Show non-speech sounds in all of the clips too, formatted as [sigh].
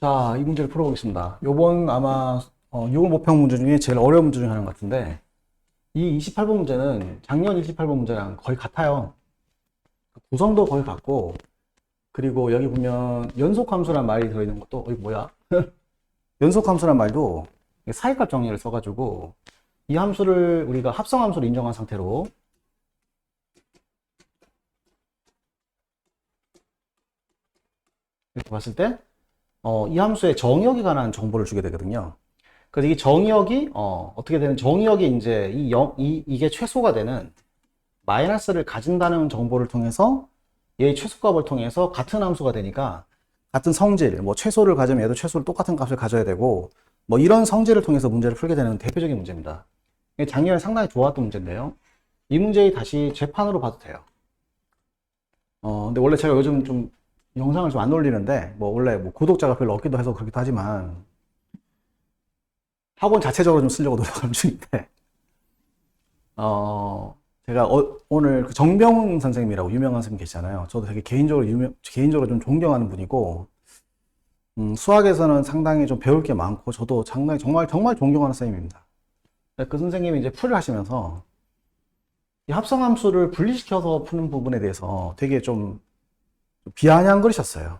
자, 이 문제를 풀어보겠습니다. 요번 아마 어, 6월 모평 문제 중에 제일 어려운 문제 중에 하나인 것 같은데 이 28번 문제는 작년 28번 문제랑 거의 같아요. 구성도 거의 같고 그리고 여기 보면 연속함수란 말이 들어있는 것도 이게 뭐야? [laughs] 연속함수란 말도 사이값 정리를 써가지고 이 함수를 우리가 합성함수로 인정한 상태로 이렇게 봤을 때 어, 이 함수의 정의역에 관한 정보를 주게 되거든요. 그래서 이게 정의역이 어, 떻게 되는 정의역이 이제 이, 영, 이 이게 최소가 되는 마이너스를 가진다는 정보를 통해서 얘의 최소값을 통해서 같은 함수가 되니까 같은 성질, 뭐 최소를 가지면 얘도 최소를 똑같은 값을 가져야 되고 뭐 이런 성질을 통해서 문제를 풀게 되는 대표적인 문제입니다. 작년에 상당히 좋았던 문제인데요. 이 문제에 다시 재판으로 봐도 돼요. 어, 근데 원래 제가 요즘 좀 영상을 좀 안 올리는데 뭐 원래 뭐 구독자가 별로 없기도 해서 그렇기도 하지만 학원 자체적으로 좀 쓰려고 노력하는 중인데 [laughs] 어 제가 어- 오늘 그 정병훈 선생님이라고 유명한 선생님 계시잖아요. 저도 되게 개인적으로 유명 개인적으로 좀 존경하는 분이고 음, 수학에서는 상당히 좀 배울 게 많고 저도 상당히 정말 정말 존경하는 선생님입니다. 근데 그 선생님이 이제 풀을 하시면서 이 합성함수를 분리시켜서 푸는 부분에 대해서 되게 좀 비아냥거리셨어요.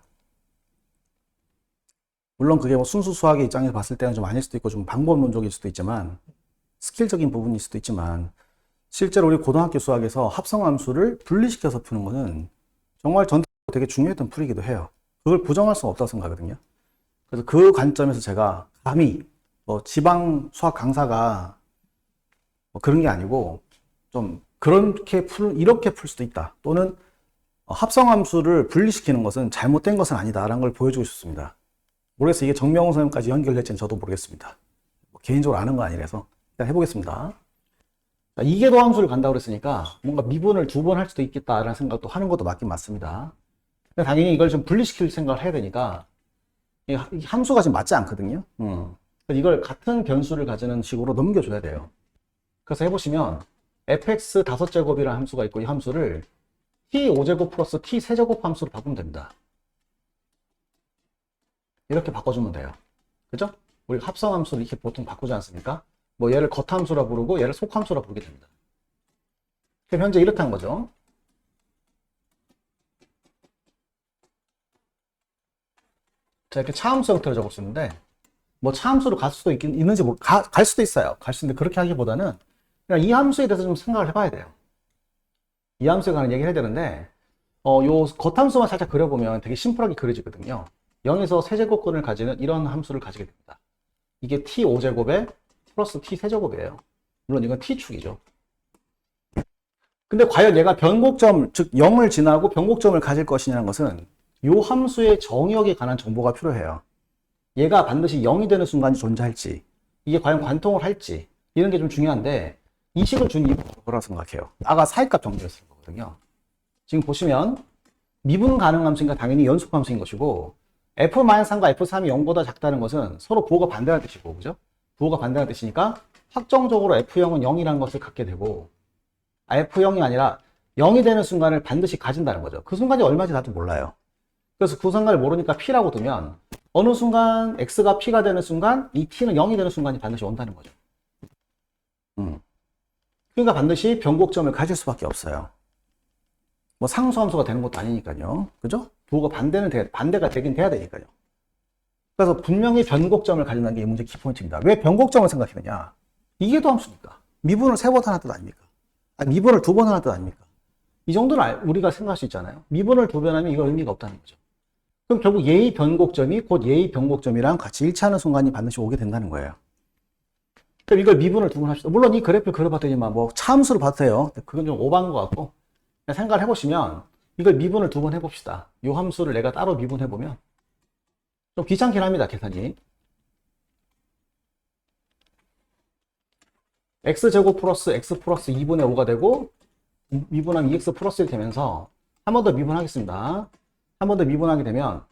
물론 그게 뭐 순수 수학의 입장에서 봤을 때는 좀 아닐 수도 있고 좀 방법론적일 수도 있지만 스킬적인 부분일 수도 있지만 실제로 우리 고등학교 수학에서 합성함수를 분리시켜서 푸는 거는 정말 전적으로 되게 중요했던 풀이기도 해요. 그걸 부정할 수는 없다고 생각하거든요. 그래서 그 관점에서 제가 감히 뭐 지방 수학 강사가 뭐 그런 게 아니고 좀 그렇게 풀 이렇게 풀 수도 있다. 또는 어, 합성함수를 분리시키는 것은 잘못된 것은 아니다라는 걸 보여주고 싶습니다. 모르겠어요. 이게 정명훈 선생님까지 연결될지는 저도 모르겠습니다. 뭐 개인적으로 아는 거 아니라서 일단 해보겠습니다. 자, 이계도 함수를 간다고 그랬으니까 뭔가 미분을 두 번 할 수도 있겠다라는 생각도 하는 것도 맞긴 맞습니다. 근데 당연히 이걸 좀 분리시킬 생각을 해야 되니까 이 함수가 지금 맞지 않거든요. 음. 이걸 같은 변수를 가지는 식으로 넘겨줘야 돼요. 그래서 해보시면 fx 다섯 제곱이라는 함수가 있고 이 함수를 t 5제곱 플러스 t 세제곱 함수로 바꾸면 됩니다. 이렇게 바꿔주면 돼요. 그죠? 우리가 합성함수를 이렇게 보통 바꾸지 않습니까? 뭐 얘를 겉함수라 부르고 얘를 속함수라 부르게 됩니다. 그럼 현재 이렇다는 거죠. 자, 이렇게 차함수 형태로 적을 수 있는데, 뭐 차함수로 갈 수도 있긴, 있는지 모르, 가, 갈 수도 있어요. 갈 수 있는데 그렇게 하기보다는 그냥 이 함수에 대해서 좀 생각을 해봐야 돼요. 이 함수에 관한 얘기를 해야 되는데, 어, 요 겉함수만 살짝 그려보면 되게 심플하게 그려지거든요. 0에서 세제곱근을 가지는 이런 함수를 가지게 됩니다. 이게 t 5제곱에 플러스 t 세제곱이에요. 물론 이건 t축이죠. 근데 과연 얘가 변곡점, 즉 0을 지나고 변곡점을 가질 것이냐는 것은 이 함수의 정의역에 관한 정보가 필요해요. 얘가 반드시 0이 되는 순간이 존재할지, 이게 과연 관통을 할지, 이런 게 좀 중요한데, 이 식을 준 이유가 뭐라고 생각해요? 아까 사이값 정리했을 거거든요. 지금 보시면, 미분 가능 함수니까 당연히 연속 함수인 것이고, f-3과 f3이 0보다 작다는 것은 서로 부호가 반대하는 뜻이고, 그죠? 부호가 반대하는 뜻이니까, 확정적으로 f0은 0이라는 것을 갖게 되고, 아, f0이 아니라 0이 되는 순간을 반드시 가진다는 거죠. 그 순간이 얼마인지 나도 몰라요. 그래서 그 순간을 모르니까 p라고 두면 어느 순간 x가 p가 되는 순간 이 t는 0이 되는 순간이 반드시 온다는 거죠. 음. 그러니까 반드시 변곡점을 가질 수밖에 없어요. 뭐 상수함수가 되는 것도 아니니까요. 그죠? 부호가 반대는 돼, 반대가 되긴 돼야 되니까요. 그래서 분명히 변곡점을 가진다는 게 이 문제 키포인트입니다. 왜 변곡점을 생각했느냐? 이게 도 함수니까. 미분을 세 번 하는 뜻 아닙니까? 아니, 미분을 두 번 하는 뜻 아닙니까? 이 정도는 알- 우리가 생각할 수 있잖아요. 미분을 두 번 하면 이거 의미가 없다는 거죠. 그럼 결국 예의 변곡점이 곧 예의 변곡점이랑 같이 일치하는 순간이 반드시 오게 된다는 거예요. 그럼 이걸 미분을 두번 합시다. 물론 이 그래프를 그려봤더니만 뭐 참수로. 근데 그건 좀 오버한 것 같고 그냥 생각을 해보시면 이걸 미분을 두 번 해봅시다. 이 함수를 내가 따로 미분해보면 좀 귀찮긴 합니다. 계산이. x제곱 플러스 x 플러스 2분의 5가 되고 미분하면 2x 플러스 1 되면서 한 번 더 미분하겠습니다. 한 번 더 미분하게 되면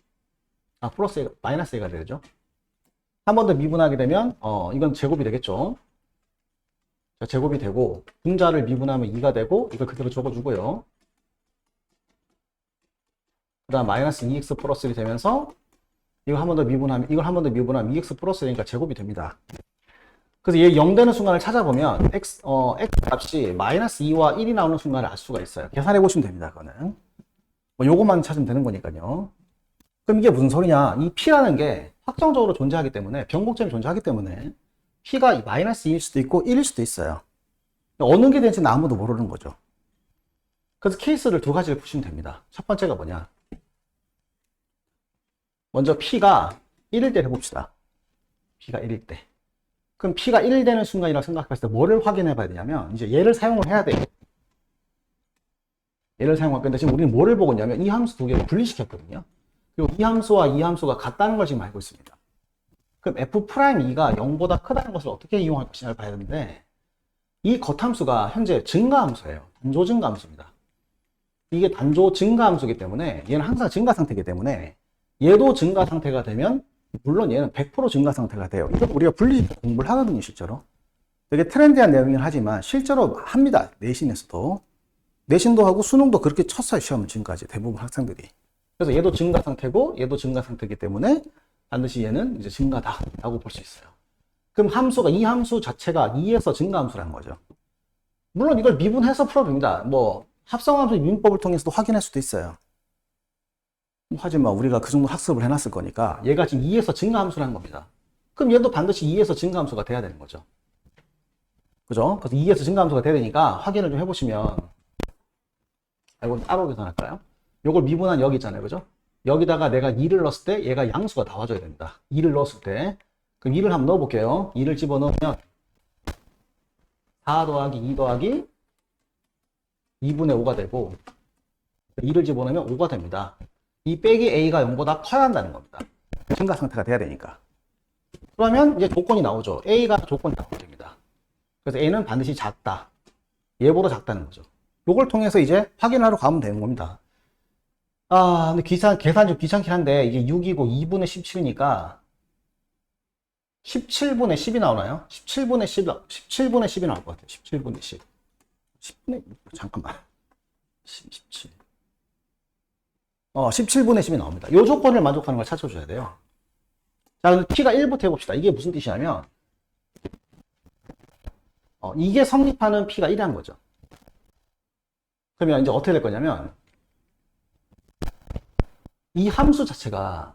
아 플러스 마이너스 A가 되죠. 한 번 더 미분하게 되면 어 이건 제곱이 되겠죠. 자, 제곱이 되고 분자를 미분하면 2가 되고 이걸 그대로 적어주고요. 그 다음 마이너스 2x 플러스 1이 되면서 이거 한번 더 미분하면, 이걸 한 번 더 미분하면 2x 플러스 되니까 제곱이 됩니다. 그래서 얘 0 되는 순간을 찾아보면 x, 어, x 값이 마이너스 2와 1이 나오는 순간을 알 수가 있어요. 계산해 보시면 됩니다. 그거는. 뭐 요것만 찾으면 되는 거니까요. 그럼 이게 무슨 소리냐? 이 p라는 게 확정적으로 존재하기 때문에 변곡점이 존재하기 때문에 p가 마이너스 2일 수도 있고 1일 수도 있어요. 어느 게 될지는 아무도 모르는 거죠. 그래서 케이스를 두 가지를 푸시면 됩니다. 첫 번째가 뭐냐? 먼저 p가 1일 때 해봅시다. p가 1일 때. 그럼 p가 1 되는 순간이라고 생각했을 때 뭐를 확인해 봐야 되냐면 이제 얘를 사용을 해야 돼요. 얘를 사용할 건데 지금 우리는 뭐를 보고 있냐면 이 함수 두 개를 분리시켰거든요. 이 함수와 이 함수가 같다는 걸 지금 알고 있습니다. 그럼 f'2가 0보다 크다는 것을 어떻게 이용할 것이냐를 봐야 되는데 이 겉함수가 현재 증가함수예요. 단조 증가함수입니다. 이게 단조 증가함수이기 때문에 얘는 항상 증가 상태이기 때문에 얘도 증가 상태가 되면 물론 얘는 100% 증가 상태가 돼요. 이거 우리가 분리 공부를 하거든요, 실제로. 되게 트렌디한 내용이긴 하지만 실제로 합니다. 내신에서도. 내신도 하고 수능도 그렇게 쳤어요, 시험은 지금까지 대부분 학생들이. 그래서 얘도 증가 상태고 얘도 증가 상태이기 때문에 반드시 얘는 이제 증가다라고 볼 수 있어요. 그럼 함수가 이 함수 자체가 2에서 증가 함수라는 거죠. 물론 이걸 미분해서 풀어도 됩니다. 뭐 합성함수 미분법을 통해서도 확인할 수도 있어요. 하지만 우리가 그 정도 학습을 해놨을 거니까 얘가 지금 2에서 증가함수라는 겁니다. 그럼 얘도 반드시 2에서 증가함수가 돼야 되는 거죠. 그죠? 그래서 2에서 증가함수가 돼야 되니까 확인을 좀 해보시면 아, 이건 따로 계산할까요? 요걸 미분한 여기 있잖아요. 그죠? 여기다가 내가 2를 넣었을 때 얘가 양수가 나와줘야 됩니다. 2를 넣었을 때 그럼 2를 한번 넣어볼게요. 2를 집어넣으면 4 더하기 2 더하기 2분의 5가 되고 2를 집어넣으면 5가 됩니다. 이 빼기 a가 0보다 커야 한다는 겁니다. 증가 상태가 돼야 되니까. 그러면 이제 조건이 나오죠. a가 조건이 나오게 됩니다. 그래서 a는 반드시 작다. 얘보다 작다는 거죠. 요걸 통해서 이제 확인하러 가면 되는 겁니다. 아, 근데 계산, 계산 좀 귀찮긴 한데, 이게 6이고 2분의 17이니까, 17분의 10이 나오나요? 17분의 10, 17분의 10이 나올 것 같아요. 17분의 10. 10분의, 잠깐만. 10, 17. 어, 17분의 10이 나옵니다. 이 조건을 만족하는 걸 찾아줘야 돼요. 자, t가 1부터 해봅시다. 이게 무슨 뜻이냐면, 어, 이게 성립하는 p가 1이라는 거죠. 그러면 이제 어떻게 될 거냐면, 이 함수 자체가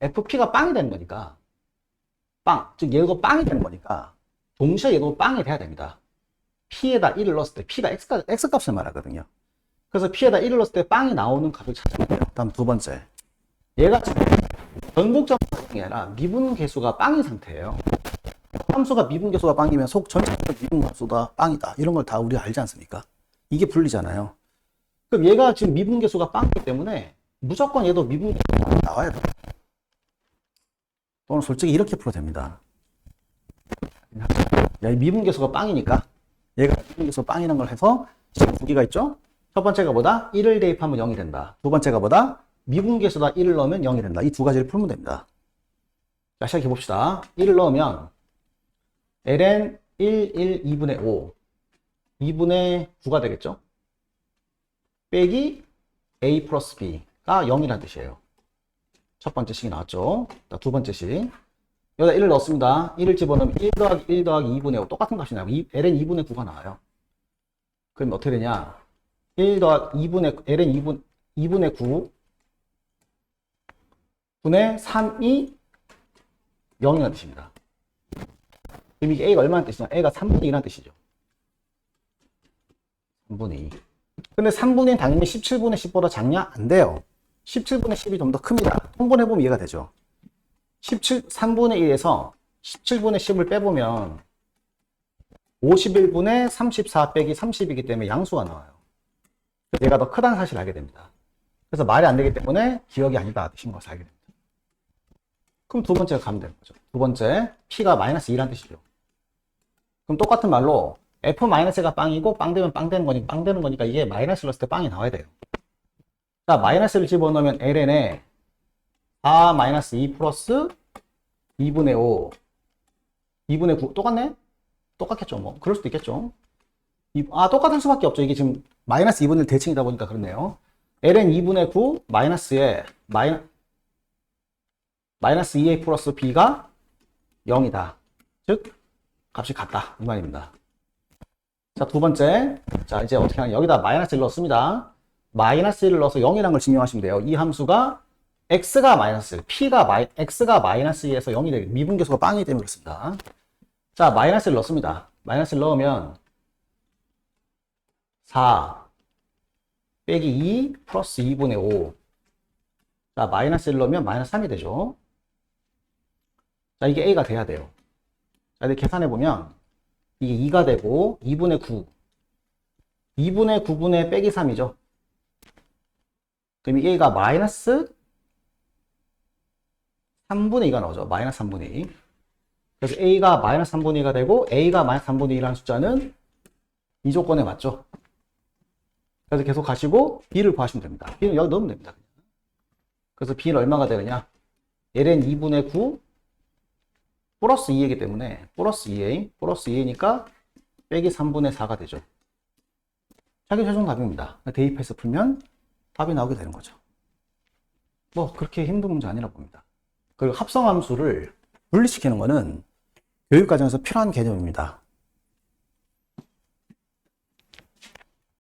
fp가 빵이 되는 거니까, 빵, 즉 얘도 빵이 되는 거니까, 동시에 얘도 빵이 돼야 됩니다. p에다 1을 넣었을 때 p가 x, 값- x 값을 말하거든요. 그래서 p에다 1을 넣었을 때 빵이 나오는 값을 찾으면 돼요. 다음 두 번째. 얘가 지금 전국점 상이 아니라 미분 계수가 빵인 상태예요. 함수가 미분 계수가 빵이면 속 전체적으로 미분 계수가 빵이다. 이런 걸 다 우리가 알지 않습니까? 이게 분리잖아요. 그럼 얘가 지금 미분 계수가 빵이기 때문에 무조건 얘도 미분 나와야 돼요. 또는 솔직히 이렇게 풀어도 됩니다. 야, 이 미분 계수가 빵이니까 얘가 미분 계수 빵이라는 걸 해서 지금 두 개가 있죠? 첫 번째가 뭐다? 1을 대입하면 0이 된다. 두 번째가 뭐다? 미분계수다 1을 넣으면 0이 된다. 이 두 가지를 풀면 됩니다. 자, 시작해 봅시다. 1을 넣으면 ln 1, 1, 2분의 5, 2분의 9가 되겠죠? 빼기 a 플러스 b가 0이라는 뜻이에요. 첫 번째 식이 나왔죠? 자, 두 번째 식. 여기다 1을 넣습니다. 1을 집어넣으면 1 더하기 1 더하기 2분의 5 똑같은 값이 나고 ln 2분의 9가 나와요. 그럼 어떻게 되냐? 1 더하기 2분의, ln 2분, 2분의 9 분의 3이 0이라는 뜻입니다. 그럼 이게 a가 얼마나 뜻이냐? a가 3분의 2라는 뜻이죠. 3분의 2. 근데 3분의 2는 당연히 17분의 10보다 작냐? 안 돼요. 17분의 10이 좀 더 큽니다. 통분해보면 이해가 되죠. 17, 3분의 1에서 17분의 10을 빼보면 51분의 34 빼기 30이기 때문에 양수가 나와요. 얘가 더 크다는 사실을 알게 됩니다. 그래서 말이 안 되기 때문에 기억이 아니다 뜻인 것을 알게 됩니다. 그럼 두 번째가 가면 되는 거죠. 두 번째, p가 마이너스 2라는 뜻이죠. 그럼 똑같은 말로 f-가 빵이고 빵 되면 빵 되는 거니까 빵 되는 거니까 이게 마이너스를 넣었을 때 빵이 나와야 돼요. 자, 마이너스를 집어넣으면 ln에 4 마이너스 2 플러스 2분의 5 2분의 9 똑같네? 똑같겠죠 뭐 그럴 수도 있겠죠 이- 아 똑같을 수밖에 없죠 이게 지금 마이너스 2분의 1 대칭이다 보니까 그렇네요 ln 2분의 9 마이너스에 마이 마이너스 2a 플러스 b가 0이다. 즉 값이 같다. 이 말입니다. 자, 두 번째. 자, 이제 어떻게 하냐. 여기다 마이너스 1 넣습니다. 마이너스 1을 넣어서 0이라는 걸 증명하시면 돼요. 이 함수가 x가 마이너스 1, p가 마이, x가 마이너스 2에서 0이 되게 미분계수가 빵이기 때문에 그렇습니다. 자, 마이너스 1 넣습니다. 마이너스 1 넣으면 4 빼기 2 플러스 2분의 5. 자, 마이너스 1 넣으면 마이너스 3이 되죠. 자, 이게 a가 돼야 돼요. 자, 이렇게 계산해 보면 이게 2가 되고 2분의 9. 2분의 9분의 빼기 3이죠. 그럼 이 a가 마이너스 3분의 2가 나오죠. 마이너스 3분의 2. 그래서 a가 마이너스 3분의 2가 되고 a가 마이너스 3분의 2라는 숫자는 이 조건에 맞죠. 그래서 계속 가시고 b를 구하시면 됩니다. b는 여기 넣으면 됩니다. 그래서 b는 얼마가 되느냐? ln 2분의 9 플러스 2이기 때문에 플러스 2a 플러스 2a니까 빼기 3분의 4가 되죠. 자기 최종 답입니다. 대입해서 풀면 답이 나오게 되는 거죠. 뭐 그렇게 힘든 문제 아니라 봅니다. 그리고 합성함수를 분리시키는 거는 교육과정에서 필요한 개념입니다.